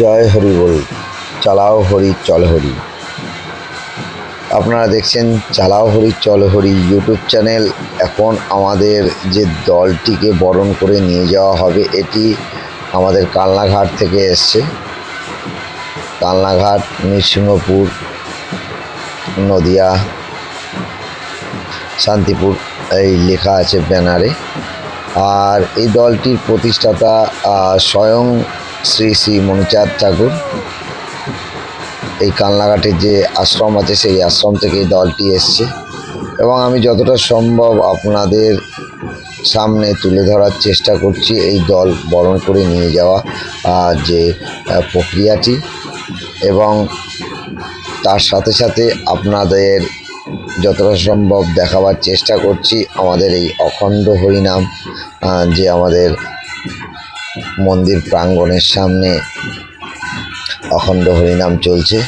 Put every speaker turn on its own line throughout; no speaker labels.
জয় হরি বল। চালাও হরি, চল হরি। আপনারা দেখছেন চালাও হরি, চল হরি ইউটিউব চ্যানেল এখন আমাদের যে দলটিকে বরণ করে নিয়ে যাওয়া হবে, এটি আমাদের কালনাঘাট থেকে এসছে। কালনাঘাট, নৃসিংহপুর, নদিয়া, শান্তিপুর, এই লেখা আছে ব্যানারে। আর এই দলটির প্রতিষ্ঠাতা স্বয়ং শ্রী শ্রী মণিচাঁদ ঠাকুর। এই কালনাঘাটের যে আশ্রম আছে, সেই আশ্রম থেকে দলটি এসছে। এবং আমি যতটা সম্ভব আপনাদের সামনে তুলে ধরার চেষ্টা করছি, এই দল বরণ করে নিয়ে যাওয়া যে প্রক্রিয়াটি। এবং তার সাথে সাথে আপনাদের যতটা সম্ভব দেখাবার চেষ্টা করছি, আমাদের এই অখণ্ড হরিনাম যে আমাদের মন্দির প্রাঙ্গণের সামনে অখণ্ড হরিনাম চলছে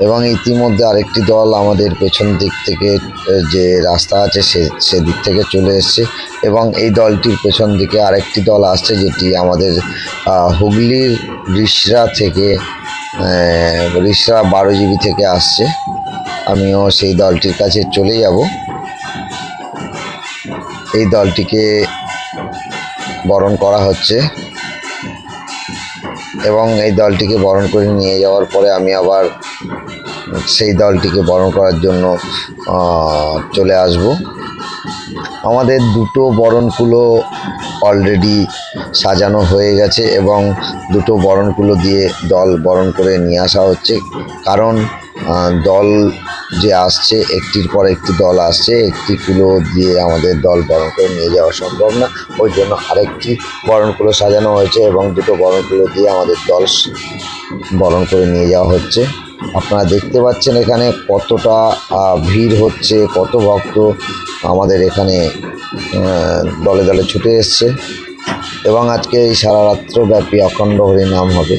এবং ইতিমধ্যে আরেকটি দল আমাদের পেছন দিক থেকে যে রাস্তা আছে সে, সেদিক থেকে চলে এসছে এবং এই দলটির পেছন দিকে আরেকটি দল আসছে যেটি আমাদের হুগলির রিসরা থেকে রিসরা বারো জিবি থেকে আসছে। আমিও সেই দলটির কাছে চলে যাব। এই দলটিকে বরণ করা হচ্ছে। এবং এই দলটিকে বরণ করে নিয়ে যাওয়ার পরে আমি আবার সেই দলটিকে বরণ করার জন্য চলে আসব। আমাদের দুটো বরণকুলো অলরেডি সাজানো হয়ে গেছে এবং দুটো বরণকুলো দিয়ে দল বরণ করে নিয়ে আসা হচ্ছে। কারণ দল যে আসছে, একটির পর একটি দল আসছে একটি কুলো দিয়ে আমাদের দল বরণ করে নিয়ে যাওয়া সম্ভব না। ওই জন্য আরেকটি বরণকুলো সাজানো হয়েছে এবং দুটো বরণকুলো দিয়ে আমাদের দল বরণ করে নিয়ে যাওয়া হচ্ছে। আপনারা দেখতে পাচ্ছেন এখানে কতটা ভিড় হচ্ছে, কত ভক্ত আমাদের এখানে দলে দলে ছুটে এসছে। এবং আজকে এই সারা রাত্র ব্যাপী অখণ্ড হরিনাম হবে।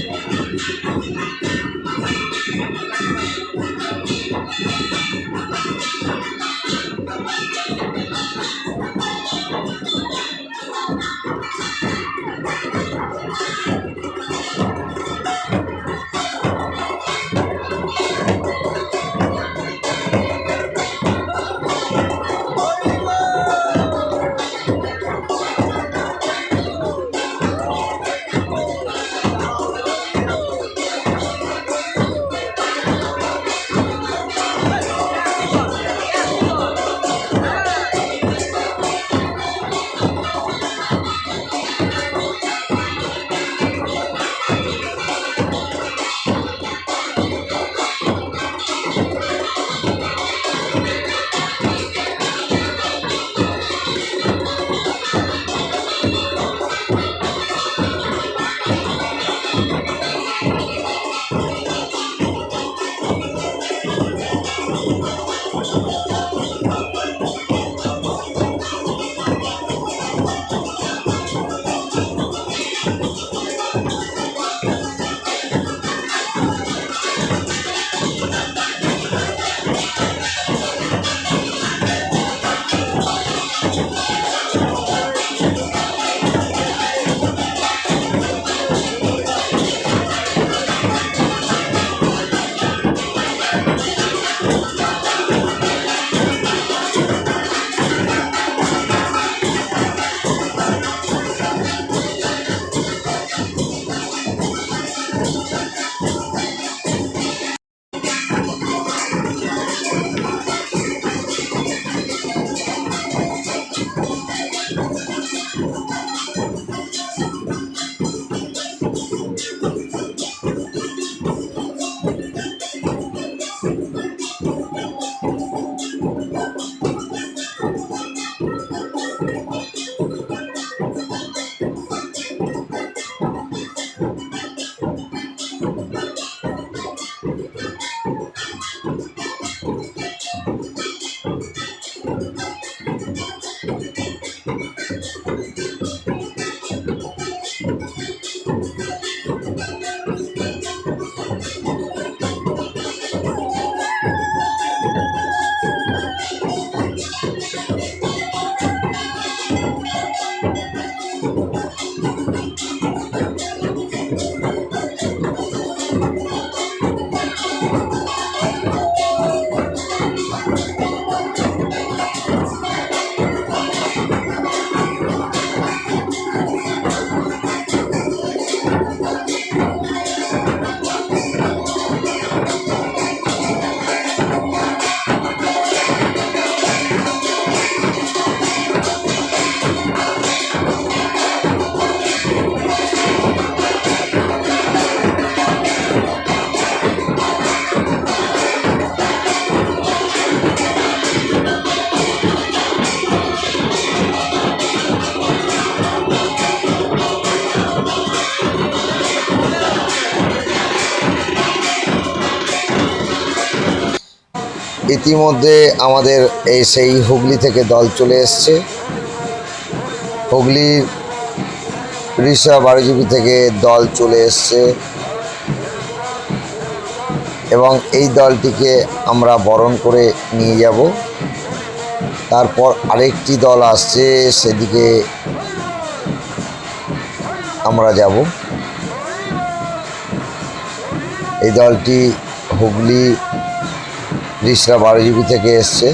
ইতিমধ্যে আমাদের এই সেই হুগলি থেকে দল চলে এসছে। হুগলির রিসা বারুজুবি থেকে দল চলে এসছে। এবং এই দলটিকে আমরা বরণ করে নিয়ে যাব। তারপর আরেকটি দল আসছে, সেদিকে আমরা যাব। এই দলটি হুগলি রিসরা বারোজিবি থেকে এসছে।